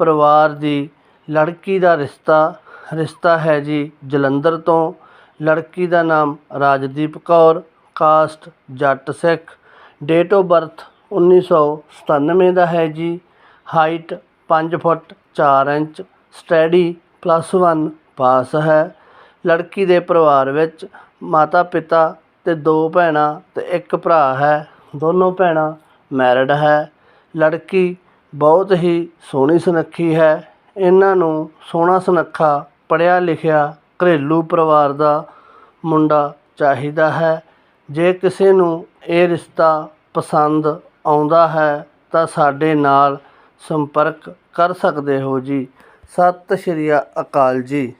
ਪਰਿਵਾਰ ਦੀ ਲੜਕੀ ਦਾ ਰਿਸ਼ਤਾ ਰਿਸ਼ਤਾ ਹੈ ਜੀ ਜਲੰਧਰ ਤੋਂ। ਲੜਕੀ ਦਾ ਨਾਮ Rajdeep Kaur, caste Jatt Sikh. Date of birth 1997 ਦਾ ਹੈ ਜੀ। Height 5 foot 4 inch study plus 1 pass ਹੈ। ਲੜਕੀ ਦੇ ਪਰਿਵਾਰ ਵਿੱਚ ਮਾਤਾ, ਪਿਤਾ ਅਤੇ ਦੋ ਭੈਣਾਂ ਅਤੇ ਇੱਕ ਭਰਾ ਹੈ। ਦੋਨੋਂ ਭੈਣਾਂ ਮੈਰਿਡ ਹੈ। ਲੜਕੀ ਬਹੁਤ ਹੀ ਸੋਹਣੀ ਸੁਨੱਖੀ ਹੈ। ਇਹਨਾਂ ਨੂੰ ਸੋਹਣਾ ਸੁਨੱਖਾ, ਪੜ੍ਹਿਆ ਲਿਖਿਆ, ਘਰੇਲੂ ਪਰਿਵਾਰ ਦਾ ਮੁੰਡਾ ਚਾਹੀਦਾ ਹੈ। ਜੇ ਕਿਸੇ ਨੂੰ ਇਹ ਰਿਸ਼ਤਾ ਪਸੰਦ ਆਉਂਦਾ ਹੈ, ਤਾਂ ਸਾਡੇ ਨਾਲ ਸੰਪਰਕ ਕਰ ਸਕਦੇ ਹੋ ਜੀ। ਸਤਿ ਸ਼੍ਰੀ ਅਕਾਲ ਜੀ।